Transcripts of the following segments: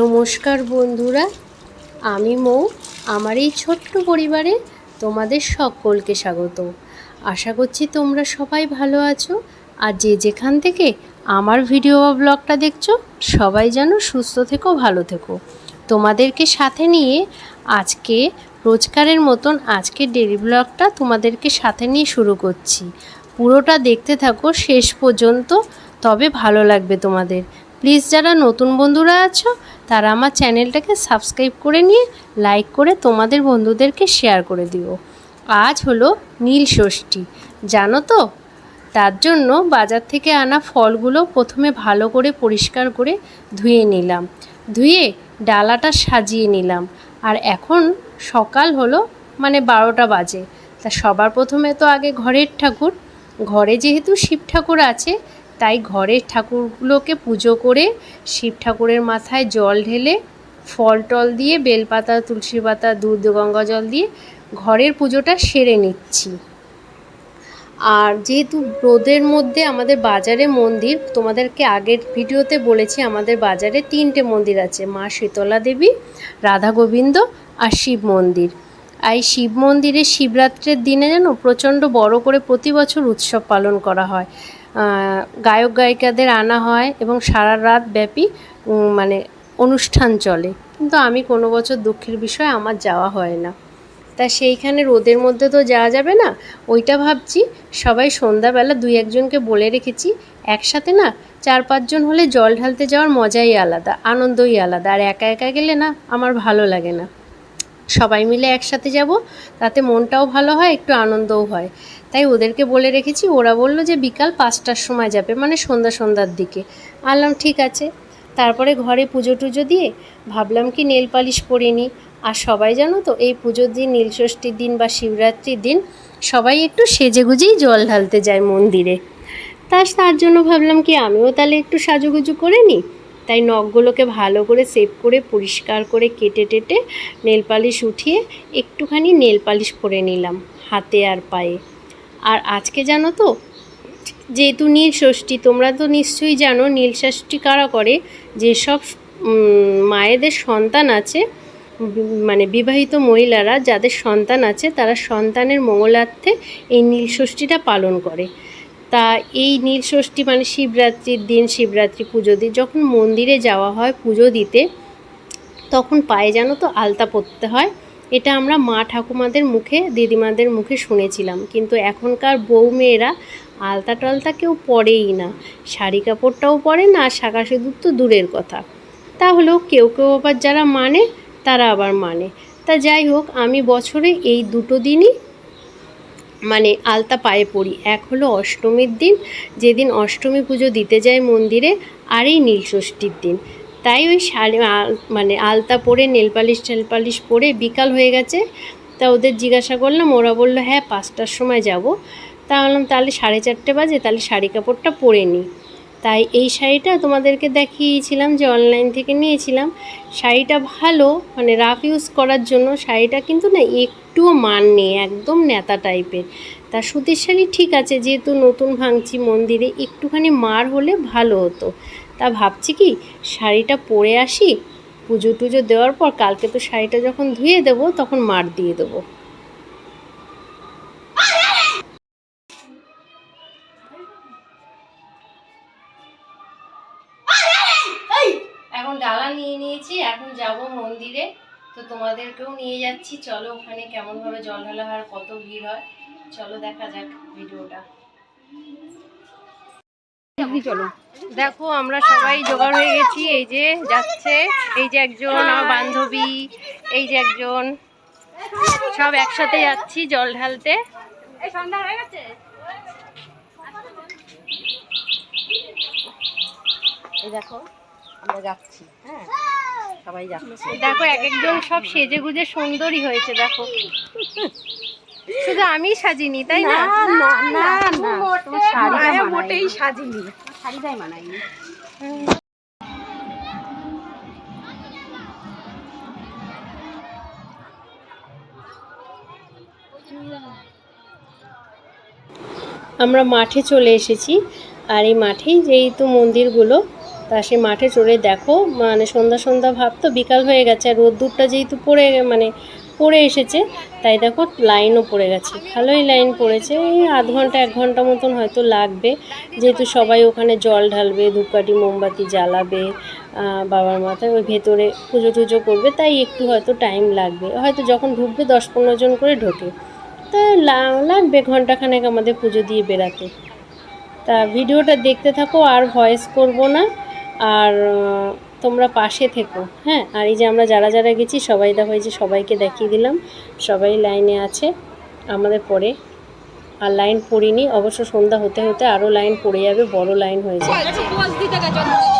নমস্কার বন্ধুরা, আমি মৌ। আমার এই ছোট্ট পরিবারে তোমাদের সকলকে স্বাগত। আশা করছি তোমরা সবাই ভালো আছো। আর যে যেখান থেকে আমার ভিডিও বা ব্লগটা দেখছ, সবাই যেন সুস্থ থেকো, ভালো থেকো। তোমাদেরকে সাথে নিয়ে আজকে, রোজকারের মতন আজকে ডেলি ব্লগটা তোমাদেরকে সাথে নিয়ে শুরু করছি। পুরোটা দেখতে থাকো শেষ পর্যন্ত, তবে ভালো লাগবে তোমাদের। প্লিজ যারা নতুন বন্ধুরা আছো, তারা আমার চ্যানেলটাকে সাবস্ক্রাইব করে নিয়ে লাইক করে তোমাদের বন্ধুদেরকে শেয়ার করে দিও। আজ হলো নীল ষষ্ঠী, জানো তো? তার জন্য বাজার থেকে আনা ফলগুলো প্রথমে ভালো করে পরিষ্কার করে ধুয়ে নিলাম। ধুয়ে ডালাটা সাজিয়ে নিলাম। আর এখন সকাল হলো মানে বারোটা বাজে। তা সবার প্রথমে তো আগে ঘরের ঠাকুর। ঘরে যেহেতু শিব ঠাকুর আছে তাই ঘরের ঠাকুরগুলোকে পুজো করে শিব ঠাকুরের মাথায় জল ঢেলে ফল টল দিয়ে, বেলপাতা তুলসী পাতা দুধ, গঙ্গা জল দিয়ে ঘরের পুজোটা সেরে নিচ্ছি। আর যেহেতু রোদের মধ্যে আমাদের বাজারে মন্দির, তোমাদেরকে আগের ভিডিওতে বলেছি আমাদের বাজারে তিনটে মন্দির আছে, মা শীতলা দেবী, রাধা গোবিন্দ আর শিব মন্দির। আর এই শিব মন্দিরে শিবরাত্রের দিনে যেন প্রচণ্ড বড় করে প্রতি বছর উৎসব পালন করা হয়। গায়ক গায়িকাদের আনা হয় এবং সারা রাত ব্যাপী মানে অনুষ্ঠান চলে। কিন্তু আমি কোনো বছর দুঃখের বিষয় আমার যাওয়া হয় না। তা সেইখানে রোদের মধ্যে তো যাওয়া যাবে না? ওইটা ভাবছি, সবাই সন্ধ্যাবেলা দুই একজনকে বলে রেখেছি, একসাথে না চার পাঁচজন হলে জল ঢালতে যাওয়ার মজাই আলাদা, আনন্দই আলাদা। আর একা একা গেলে না আমার ভালো লাগে না। সবাই মিলে একসাথে যাব, তাতে মনটাও ভালো হয়, একটু আনন্দও হয়। তাই ওদেরকে বলে রেখেছি, ওরা বলল যে বিকাল পাঁচটার সময় যাবে মানে সন্ধ্যা সন্ধ্যার দিকে। আনলাম, ঠিক আছে। তারপরে ঘরে পুজো টুজো দিয়ে ভাবলাম কি নেল পালিশ পরে নিই। আর সবাই জানো তো, এই পুজোর দিন, নীলষষ্ঠীর দিন বা শিবরাত্রির দিন সবাই একটু সেজে গুজেই জল ঢালতে যায় মন্দিরে। তা তার জন্য ভাবলাম কি আমিও তাহলে একটু সাজুগুজু করে নিই। তাই নখগুলোকে ভালো করে সেভ করে, পরিষ্কার করে কেটে টেটে নেল পালিশ উঠিয়ে একটুখানি নেল পালিশ করে নিলাম হাতে আর পায়ে। আর আজকে জানো তো, যেহেতু নীল ষষ্ঠী, তোমরা তো নিশ্চয়ই জানো নীল ষষ্ঠী কারা করে? যেসব মায়েদের সন্তান আছে মানে বিবাহিত মহিলারা, যাদের সন্তান আছে, তারা সন্তানের মঙ্গলার্থে এই নীল ষষ্ঠীটা পালন করে। তা এই নীল ষষ্ঠী মানে শিবরাত্রির দিন শিবরাত্রি পুজো দিন যখন মন্দিরে যাওয়া হয় পুজো দিতে, তখন পায়ে যেন তো আলতা পরতে হয়। এটা আমরা মা ঠাকুমাদের মুখে, দিদিমাদের মুখে শুনেছিলাম। কিন্তু এখনকার বউ মেয়েরা আলতা টালতা কেউ পরেই না। শাড়ি কাপড়টাও পরে না আর শাঁখা সিঁদুর তো দূরের কথা। তাহলেও কেউ কেউ আবার যারা মানে তারা আবার মানে। তা যাই হোক, আমি বছরে এই দুটো দিনই মানে আলতা পায়ে পড়ি। এক হলো অষ্টমীর দিন, যেদিন অষ্টমী পুজো দিতে যায় মন্দিরে, আর এই নীলষষ্ঠীর দিন। তাই ওই শাড়ি মানে আলতা পরে নেলপালিশ টেলপালিশ পরে বিকাল হয়ে গেছে। তা ওদের জিজ্ঞাসা করলাম, ওরা বলল হ্যাঁ পাঁচটার সময় যাব। তা বললাম, তাহলে সাড়ে চারটে বাজে, তাহলে শাড়ি কাপড়টা পরে নিই। তাই এই শাড়িটা তোমাদেরকে দেখিয়েছিলাম যে অনলাইন থেকে নিয়েছিলাম। শাড়িটা ভালো মানে রাফ ইউজ করার জন্য শাড়িটা কিন্তু না একটুও মান নেই, একদম নেতা টাইপের। তা সুতির শাড়ি ঠিক আছে, যেহেতু নতুন ভাঙছি মন্দিরে একটুখানি মার হলে ভালো হতো। তা ভাবছি কি, শাড়িটা পরে আসি, পুজো টুজো দেওয়ার পর কালকে তো শাড়িটা যখন ধুয়ে দেবো, তখন মার দিয়ে দেবো। এখন ডালা নিয়ে নিয়েছি, এখন যাব মন্দিরে। তো তোমাদেরকেও নিয়ে যাচ্ছি। চলো ওখানে কেমনভাবে জল ঢালা হয় কত ভিড় হয়। চলো দেখা যাক ভিডিওটা। চলো। দেখো, আমরা সবাই জোগাড় হয়ে গেছি। এই যে যাচ্ছে, এই যে একজন আমার বান্ধবী, এই যে একজন। সব একসাথে যাচ্ছি জল ঢালতে। দেখো, আমরা যাচ্ছি হ্যাঁ। সবাই যাচ্ছি দেখো এক একজন সব সেজে গুজে সুন্দরই হয়েছে দেখো। শুধু আমি সাজিনি তাই না? না না না মোটেই সাজিনি। শাড়িটাই মানাইনি আমরা মাঠে চলে এসেছি আর এই মাঠেই যেহেতু মন্দিরগুলো তা সে মাঠে চড়ে দেখো মানে সন্ধ্যা সন্ধ্যা ভাব তো বিকাল হয়ে গেছে, আর রোদ্দুরটা যেহেতু পড়ে মানে পড়ে এসেছে, তাই দেখো লাইনও পড়ে গেছে। ভালোই লাইন পড়েছে, এই আধ ঘণ্টা, এক ঘণ্টা মতন হয়তো লাগবে। যেহেতু সবাই ওখানে জল ঢালবে, ধূপকাঠি, মোমবাতি জ্বালাবে বাবার মাথায় ওই ভেতরে পুজো টুজো করবে, তাই একটু হয়তো টাইম লাগবে। হয়তো যখন ঢুকবে দশ পনেরো জন করে ঢোকে। তা লাগবে ঘন্টাখানেক আমাদের পুজো দিয়ে বেরাতে তা ভিডিওটা দেখতে থাকো, আর ভয়েস করব না। আর তোমরা পাশে থেকো হ্যাঁ আর এই যে আমরা যারা যারা গেছি সবাই দেখো এই যে সবাইকে দেখিয়ে দিলাম সবাই লাইনে আছে আমাদের পরে আর লাইন পড়িনি অবশ্য সন্ধ্যা হতে হতে আরও লাইন পড়ে যাবে বড় লাইন হয়ে যাবে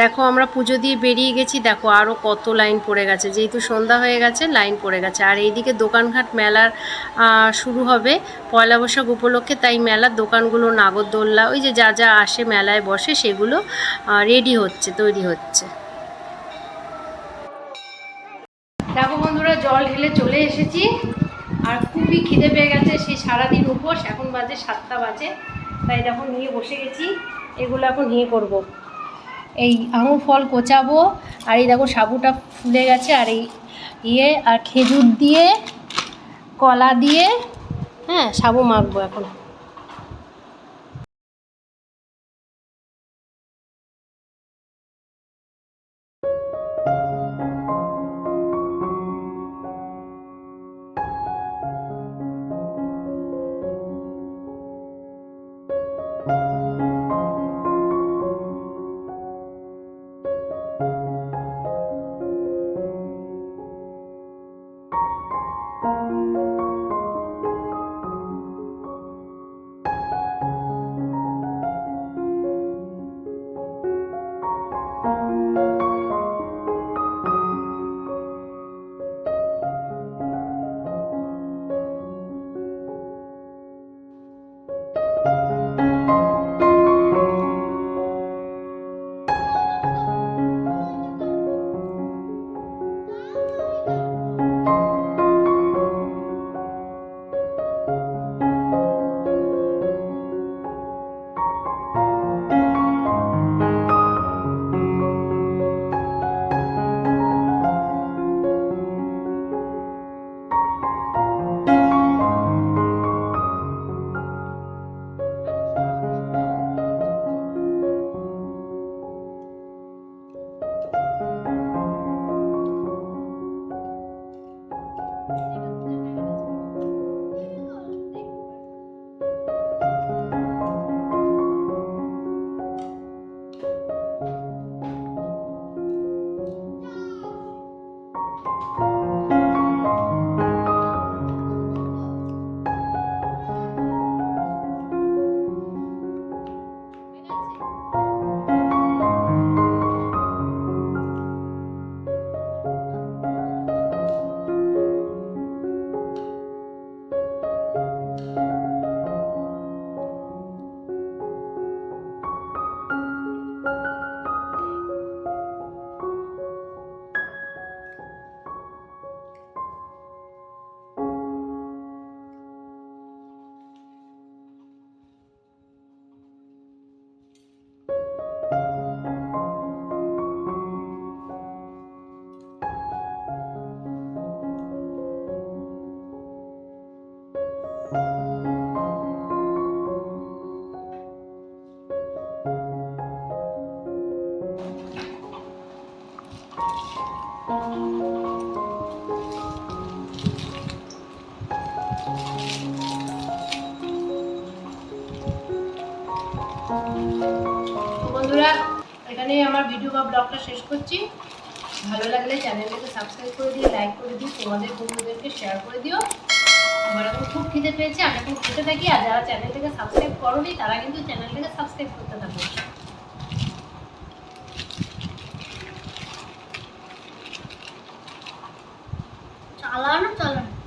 দেখো, আমরা পুজো দিয়ে বেরিয়ে গেছি। দেখো আরও কত লাইন পড়ে গেছে। যেহেতু সন্ধ্যা হয়ে গেছে, লাইন পড়ে গেছে। আর এইদিকে দোকানঘাট মেলার শুরু হবে পয়লা বৈশাখ উপলক্ষে। তাই মেলার দোকানগুলো নাগরদোল্লা ওই যে যা যা আসে মেলায় বসে, সেগুলো রেডি হচ্ছে, তৈরি হচ্ছে। দেখো বন্ধুরা, জল ঢেলে চলে এসেছি। আর খুবই খিদে পেয়ে গেছে সেই সারাদিন উপোস। এখন বাজে সাতটা বাজে। তাই দেখো, নিয়ে বসে গেছি। এগুলো এখন নিয়ে করব। এই আঙুর ফল কোচাবো, আর এই দেখো সাবুটা ফুলে গেছে, আর এই ইয়ে আর খেজুর দিয়ে, কলা দিয়ে হ্যাঁ সাবু মাখবো এখন। বা ব্লগটা শেষ করছি। ভালো লাগলে চ্যানেলটাকে সাবস্ক্রাইব করে দিয়ে লাইক করে দিও, তোমাদের বন্ধুদেরকে শেয়ার করে দিও। আমার এখন খুব খিদে পেয়েছে, আমি এখন খেতে থাকি আর যারা চ্যানেলটাকে সাবস্ক্রাইব করোনি, তারা কিন্তু চ্যানেলটাকে সাবস্ক্রাইব করতে থাকো। চালানো চালানো।